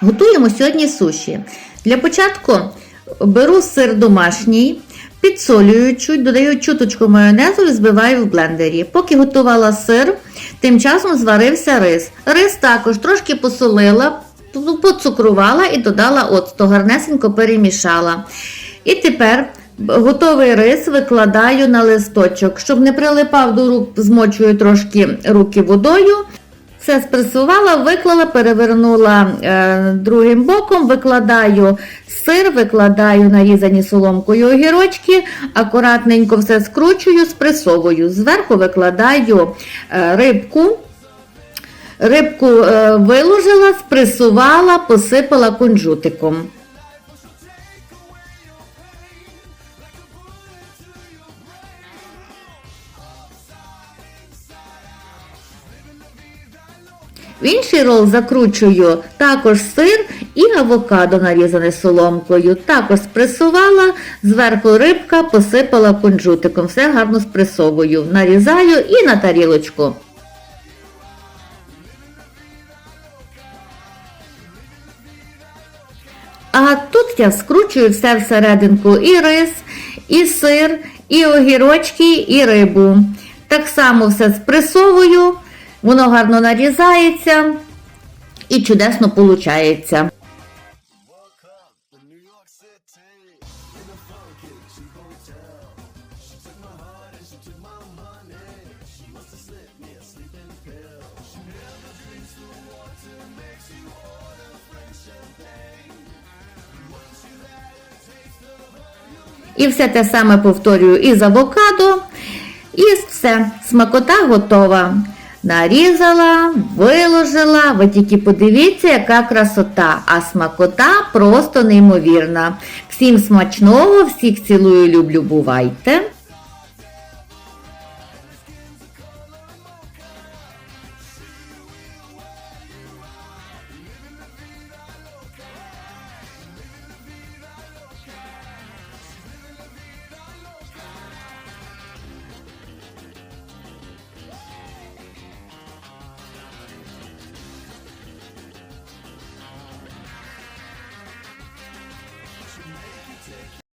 Готуємо сьогодні суші. Для початку беру сир домашній, підсолюю чуть, додаю чуточку майонезу і збиваю в блендері. Поки готувала сир, тим часом зварився рис. Рис також трошки посолила, поцукрувала і додала оцту, гарнесенько перемішала. І тепер готовий рис викладаю на листочок. Щоб не прилипав до рук, змочую трошки руки водою. Все спресувала, виклала, перевернула е, другим боком, викладаю сир, викладаю нарізані соломкою огірочки, акуратненько все скручую, спресовую. Зверху викладаю е, рибку. Рибку е, виложила, спресувала, посипала кунжутиком. В інший рол закручую також сир і авокадо нарізане соломкою. Також спресувала, зверху рибка посипала кунжутиком. Все гарно спресовую. Нарізаю і на тарілочку. А тут я скручую все всерединку і рис, і сир, і огірочки, і рибу. Так само все спресовую, воно гарно нарізається і чудесно виходить. І все те саме повторюю і з авокадо. І все, смакота готова. Нарізала, виложила. Ви тільки подивіться, яка красота. А смакота просто неймовірна. Всім смачного, всіх цілую, люблю, бувайте!